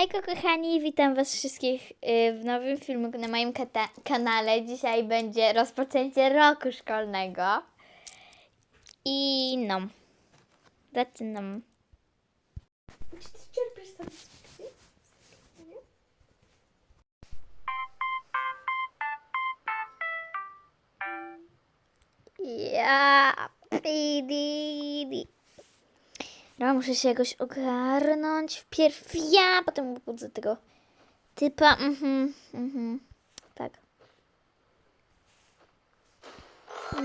Hejko kochani, witam was wszystkich y, w nowym filmiku na moim kanale. Dzisiaj będzie rozpoczęcie roku szkolnego. I no, zaczynam. Czy ty? Ja, pididi. No, muszę się jakoś ogarnąć. Wpierw ja, potem budzę tego typa. Mhm, mhm. Tak.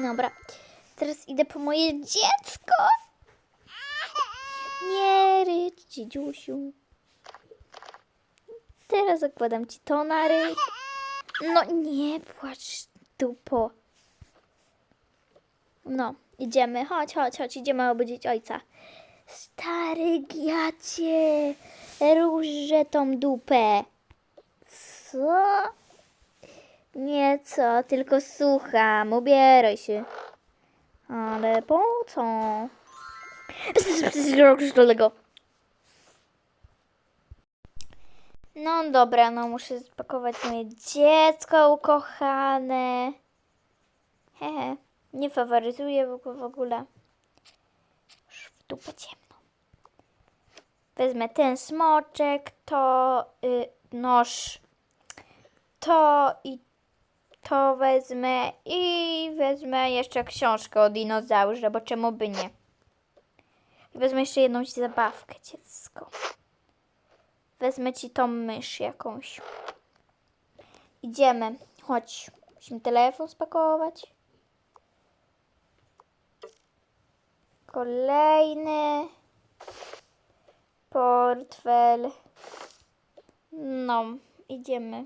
Dobra. Teraz idę po moje dziecko. Nie rycz, dzidziusiu. Teraz zakładam ci to na ryj. No nie płacz, dupo. No, idziemy. Chodź, chodź, chodź, idziemy obudzić ojca. Stary giacie, różże tą dupę. Co? Nie co, tylko słucham, ubieraj się. Ale po co? szkolnego. No dobra, no muszę spakować moje dziecko ukochane. Hehe, nie faworyzuję w ogóle. W dupę ciemno. Wezmę ten smoczek, to y, nóż, to i to wezmę i wezmę jeszcze książkę o dinozaurze, bo czemu by nie. Wezmę jeszcze jedną zabawkę, dziecko. Wezmę ci tą mysz jakąś. Idziemy. Chodź. Musimy telefon spakować. Kolejny. Portfel. No, idziemy.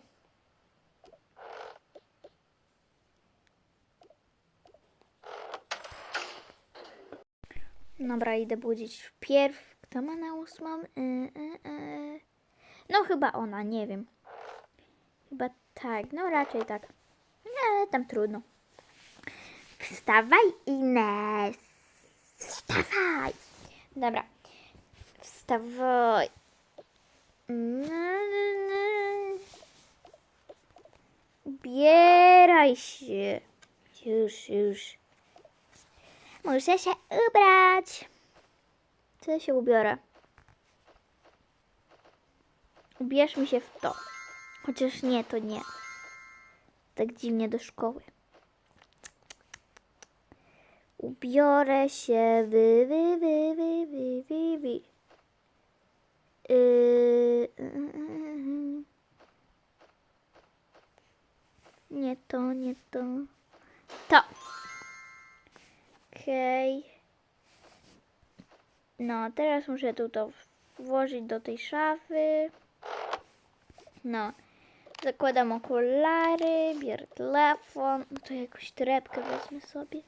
Dobra, idę budzić wpierw. Kto ma na ósmą? Y, y, y. No chyba ona, nie wiem. Chyba tak, no raczej tak. Nie, tam trudno. Wstawaj Ines. Wstawaj. Dobra. Wstawaj. Ubieraj się. Już, już. Muszę się ubrać. Co ja się ubiorę? Ubierzmy się w to. Chociaż nie, to nie. Tak dziwnie do szkoły. Ubiorę się wy, wy, wy, wy, wy, wy, wy. Yy, yy, Nie to, nie to. To. Okej. No, teraz muszę tu to włożyć do tej szafy. No. Zakładam okulary, biorę telefon. No to jakąś torebkę wezmę sobie.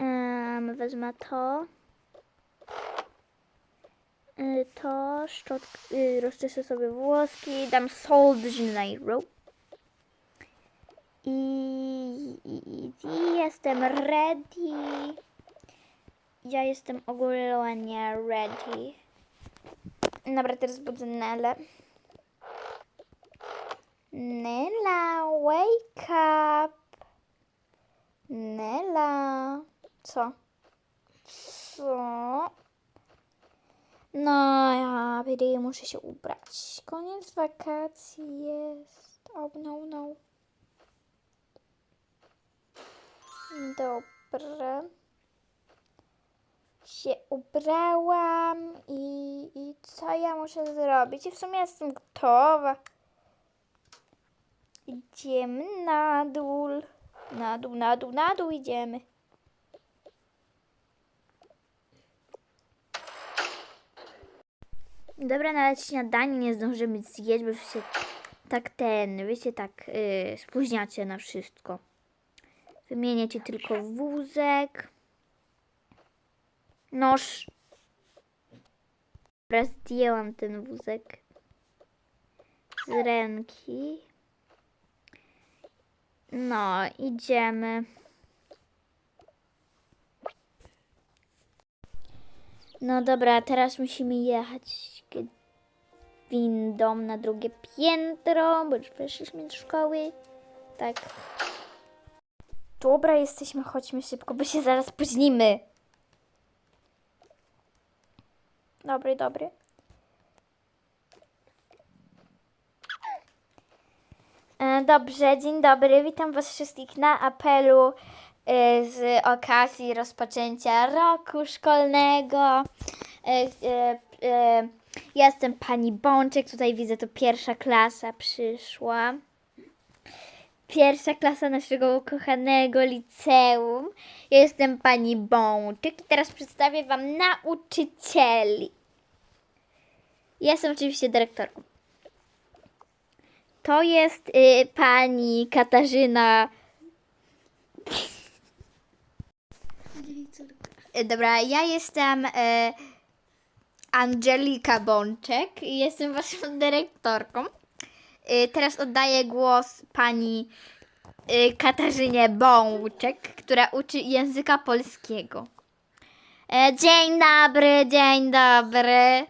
Em, wezmę to. Y, To, szczotk, y, sobie włoski, dam Soul de Janeiro. I, i, i jestem ready. Ja jestem ogólnie ready. Dobra, teraz budzę Nelę. Nela, wake up. Nela. Co? Co? No, ja biedy, muszę się ubrać. Koniec wakacji jest. Oh, no, no. Dobra. Się ubrałam i, i co ja muszę zrobić? I w sumie jestem gotowa. Idziemy na dół. Na dół, na dół, na dół idziemy. Dobra, nawet śniadanie nie zdążymy zjeść, bo się tak ten, wiecie, tak yy, spóźniacie na wszystko. Wymienię ci tylko wózek. Noż. Dobra, zdjęłam ten wózek z ręki. No, idziemy. No dobra, teraz musimy jechać. Windą na drugie piętro, bo już weszliśmy do szkoły. Tak. Dobra, jesteśmy, chodźmy szybko, bo się zaraz spóźnimy. Dobry, dobry. E, Dobrze, dzień dobry. Witam Was wszystkich na apelu z okazji rozpoczęcia roku szkolnego. E, e, Jestem pani Bączek, tutaj widzę, to pierwsza klasa przyszła. Pierwsza klasa naszego ukochanego liceum. Ja jestem pani Bączek i teraz przedstawię Wam nauczycieli. Jestem oczywiście dyrektorką. To jest y, pani Katarzyna. Y, Dobra, ja jestem y, Angelika Bączek i jestem waszą dyrektorką. Y, teraz oddaję głos pani y, Katarzynie Bączek, która uczy języka polskiego. E, Dzień dobry, dzień dobry.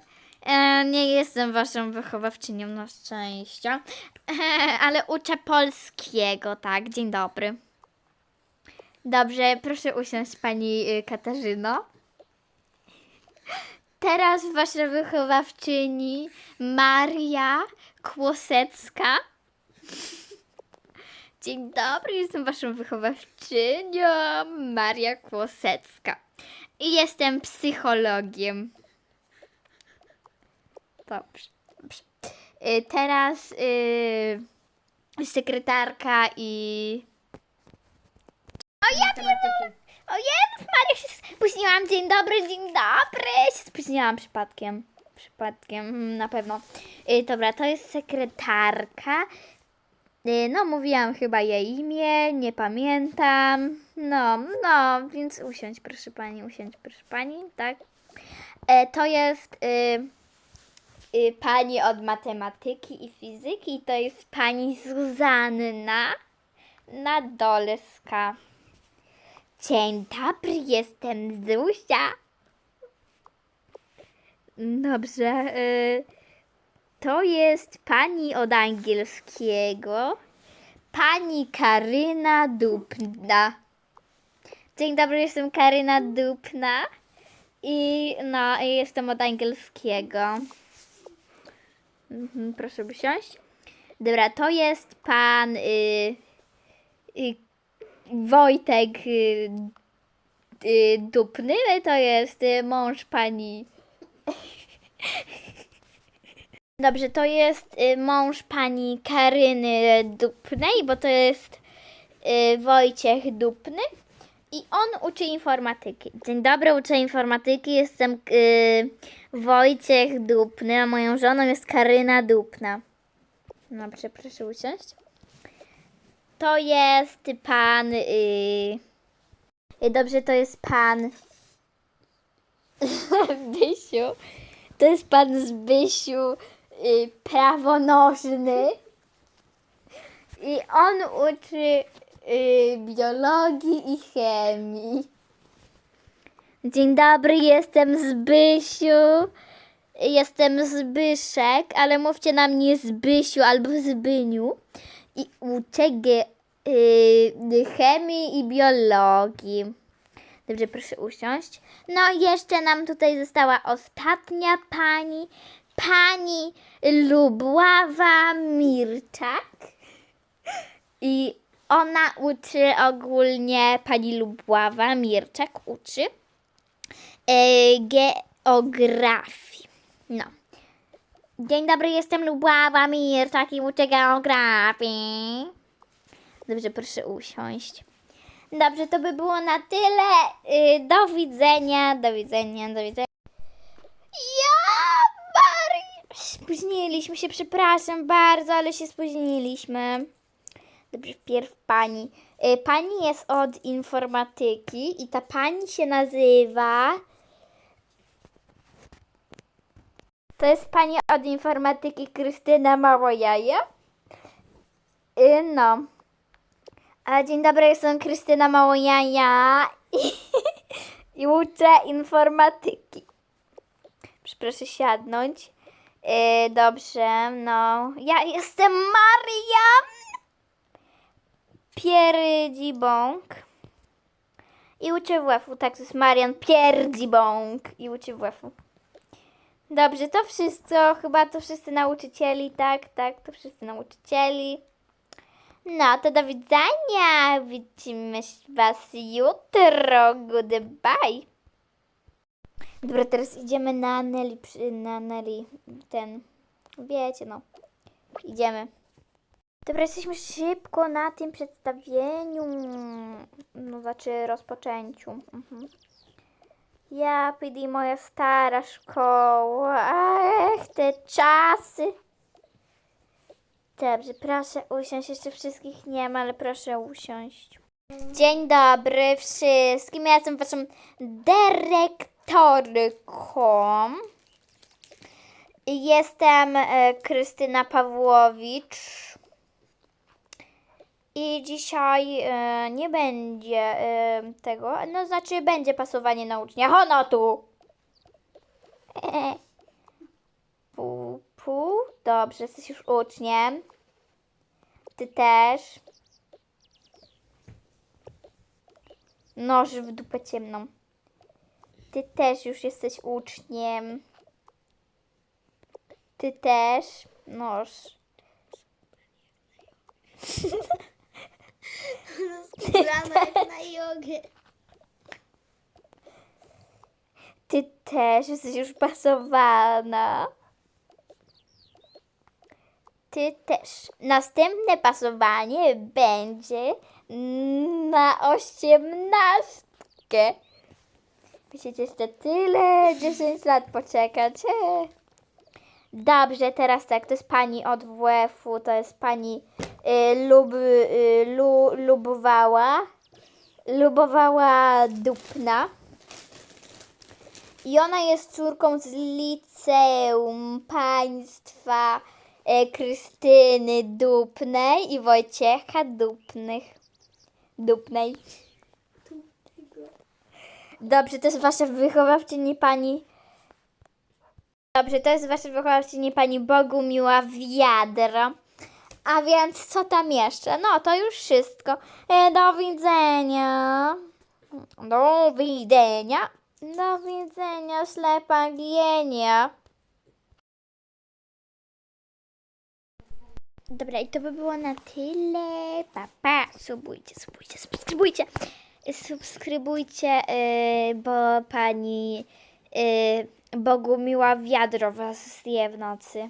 E, Nie jestem waszą wychowawczynią na szczęście, ale uczę polskiego, tak. Dzień dobry. Dobrze, proszę usiąść pani y, Katarzyno. Teraz wasza wychowawczyni Maria Kłosecka. Dzień dobry, jestem waszą wychowawczynią Maria Kłosecka. I jestem psychologiem. Dobrze, dobrze. Y, Teraz y, sekretarka i... O ja wiem! O Jezus Maria, się spóźniłam. Dzień dobry, dzień dobry. Się spóźniłam przypadkiem. Przypadkiem, mm, na pewno. Y, dobra, to jest sekretarka. Y, no, mówiłam chyba jej imię, nie pamiętam. No, no, więc usiądź, proszę pani, usiądź, proszę pani, tak. E, to jest y, y, pani od matematyki i fizyki. To jest pani Zuzanna Nadolska. Dzień dobry, jestem Zuzia. Dobrze. y, To jest pani od angielskiego. Pani Karyna Dupna. Dzień dobry, jestem Karyna Dupna. I no, jestem od angielskiego. Mhm, proszę usiąść. Dobra, to jest pan y, y, Wojtek y, y, Dupny, to jest y, mąż pani. Dobrze, to jest mąż pani Karyny Dupnej, bo to jest Wojciech Dupny i on uczy informatyki. Dzień dobry, uczę informatyki, jestem Wojciech Dupny, a moją żoną jest Karyna Dupna. Dobrze, proszę usiąść. To jest pan. y, y, dobrze, to jest pan. Zbysiu. To jest pan Zbysiu y, prawonożny. I on uczy y, biologii i chemii. Dzień dobry, jestem Zbysiu. Jestem Zbyszek, ale mówcie na mnie Zbysiu albo Zbyniu. I uczę ge, y, chemii i biologii. Dobrze, proszę usiąść. No, jeszcze nam tutaj została ostatnia pani, pani Lubława Mirczak. I ona uczy ogólnie, pani Lubława Mirczak uczy e, geografii. No. Dzień dobry, jestem Lubława Mirczak i uczę geografii. Dobrze, proszę usiąść. Dobrze, to by było na tyle. Y, Do widzenia, do widzenia, do widzenia. Ja, Mari! Spóźniliśmy się, przepraszam bardzo, ale się spóźniliśmy. Dobrze, wpierw pani. Y, Pani jest od informatyki i ta pani się nazywa... To jest pani od informatyki Krystyna Małojaja. Y, No. Dzień dobry, jestem Krystyna Małojaja i, i uczę informatyki. Proszę siadnąć. Yy, dobrze, no. Ja jestem Marian Pierdzibąk. I uczę WF-u. Tak, to jest Marian Pierdzibąk. I uczę WF-u. Dobrze, to wszystko. Chyba to wszyscy nauczycieli. Tak, tak, to wszyscy nauczycieli. No, to do widzenia. Widzimy Was jutro. Goodbye. Dobra, teraz idziemy na Nelly, na Nelly, ten, wiecie no, idziemy. Dobra, jesteśmy szybko na tym przedstawieniu, no znaczy rozpoczęciu. Mhm. Ja, PD, moja stara szkoła, ech, te czasy. Dobrze, proszę usiąść, jeszcze wszystkich nie ma, ale proszę usiąść. Dzień dobry wszystkim, ja jestem waszą dyrektorką. Jestem e, Krystyna Pawłowicz. I dzisiaj e, nie będzie e, tego, no znaczy będzie pasowanie na ucznia. Ho, no tu! E, Pu. Dobrze, jesteś już uczniem. Ty też. Noż w dupę ciemną. Ty też już jesteś uczniem. Ty też. Noż. Jak na jogę. Ty też jesteś już pasowana. Ty też. Następne pasowanie będzie na osiemnastkę. Musicie jeszcze tyle 10 lat poczekać. Dobrze, teraz tak, to jest pani od WF-u, to jest pani y, lub, y, lu, lubowała, lubowała Dupna. I ona jest córką z liceum państwa Krystyny Dupnej i Wojciecha Dupnych. Dupnej. Dobrze, to jest wasza wychowawczyni pani. Dobrze, to jest wasza wychowawczyni pani Bogumiła Wiadro. A więc co tam jeszcze? No, to już wszystko. E, do widzenia. Do widzenia. Do widzenia, ślepa gienia. Dobra, i to by było na tyle. Pa, pa. Subujcie, subujcie, subskrybujcie. Subskrybujcie, yy, bo pani yy, Bogumiła wiadro was zje w nocy.